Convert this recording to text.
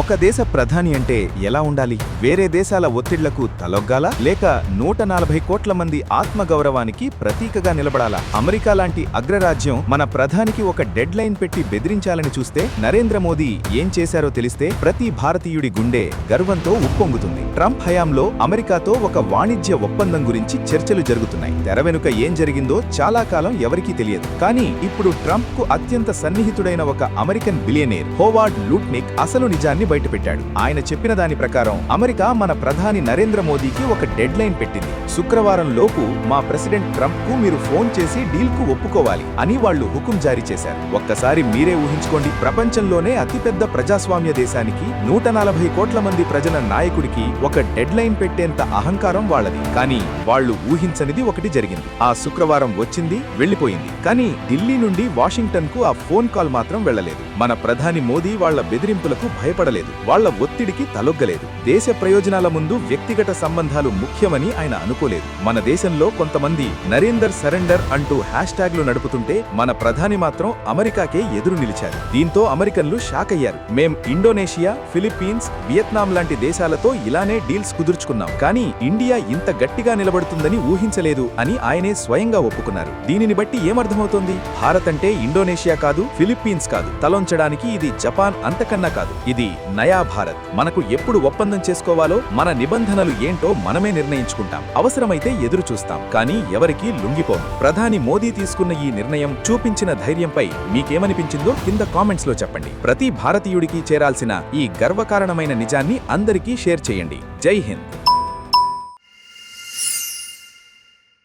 ఒక దేశ ప్రధాని అంటే ఎలా ఉండాలి? వేరే దేశాల ఒత్తిళ్ళకు తలొగ్గాలా? లేక నూట నలభై కోట్ల మంది ఆత్మగౌరవానికి ప్రతీకగా నిలబడాలా? అమెరికా లాంటి అగ్రరాజ్యం మన ప్రధానికి ఒక డెడ్ లైన్ పెట్టి బెదిరించాలని చూస్తే నరేంద్ర మోదీ ఏం చేశారో తెలిస్తే ప్రతి భారతీయుడి గుండె గర్వంతో ఉప్పొంగుతుంది. ట్రంప్ హయాంలో అమెరికాతో ఒక వాణిజ్య ఒప్పందం గురించి చర్చలు జరుగుతున్నాయి. తెర వెనుక ఏం జరిగిందో చాలా కాలం ఎవరికీ తెలియదు. కానీ ఇప్పుడు ట్రంప్కు అత్యంత సన్నిహితుడైన ఒక అమెరికన్ బిలియనేర్ హోవార్డ్ లూట్నిక్ అసలు నిజాన్ని బయటపెట్టాడు. ఆయన చెప్పిన దాని ప్రకారం అమెరికా మన ప్రధాని నరేంద్ర మోదీకి ఒక డెడ్ లైన్ పెట్టింది. శుక్రవారం లోపు మా ప్రెసిడెంట్ ట్రంప్కు మీరు ఫోన్ చేసి డీల్కు ఒప్పుకోవాలి అని వాళ్ళు హుకుం జారీ చేశారు. ఒక్కసారి మీరే ఊహించుకోండి ప్రపంచంలోనే అతిపెద్ద ప్రజాస్వామ్య దేశానికి నూట నలభై కోట్ల మంది ప్రజల నాయకుడికి ఒక డెడ్ లైన్ పెట్టేంత అహంకారం వాళ్ళది. కానీ వాళ్ళు ఊహించనిది ఒకటి జరిగింది. ఆ శుక్రవారం వచ్చింది వెళ్ళిపోయింది కానీ ఢిల్లీ నుండి వాషింగ్టన్కు ఆ ఫోన్ కాల్ మాత్రం వెళ్ళలేదు మన ప్రధాని మోదీ వాళ్ళ బెదిరింపులకు భయపడలేదు. వాళ్ళ ఒత్తిడికి తలొగ్గలేదు. దేశ ప్రయోజనాల ముందు వ్యక్తిగత సంబంధాలు ముఖ్యమని ఆయన అనుకోలేదు. మన దేశంలో కొంతమంది నరేందర్ సరెండర్ అంటూ హ్యాష్ ట్యాగ్లు నడుపుతుంటే మన ప్రధాని మాత్రం అమెరికాకే ఎదురు నిలిచారు. దీంతో అమెరికన్లు షాక్ అయ్యారు. మేం ఇండోనేషియా ఫిలిప్పీన్స్ వియత్నాం లాంటి దేశాలతో ఇలానే డీల్స్ కుదుర్చుకున్నాం. కానీ ఇండియా ఇంత గట్టిగా నిలబడుతుందని ఊహించలేదు అని ఆయనే స్వయంగా ఒప్పుకున్నారు. దీనిని బట్టి ఏమర్థమవుతోంది? భారత్ అంటే ఇండోనేషియా కాదు ఫిలిప్పీన్స్ కాదు. తలొంచడానికి ఇది జపాన్ అంతకన్నా కాదు. ఇది నయా భారత్ మనకు ఎప్పుడు ఒప్పందం చేసుకోవాలో మన నిబంధనలు ఏంటో మనమే నిర్ణయించుకుంటాం. అవసరమైతే ఎదురు చూస్తాం కానీ ఎవరికీ లొంగిపోం ప్రధాని మోదీ తీసుకున్న ఈ నిర్ణయం చూపించిన ధైర్యంపై మీకేమనిపించిందో కింద కామెంట్స్లో చెప్పండి. ప్రతి భారతీయుడికి చేరాల్సిన ఈ గర్వకారణమైన నిజాన్ని అందరికీ షేర్ చేయండి. జై హింద్.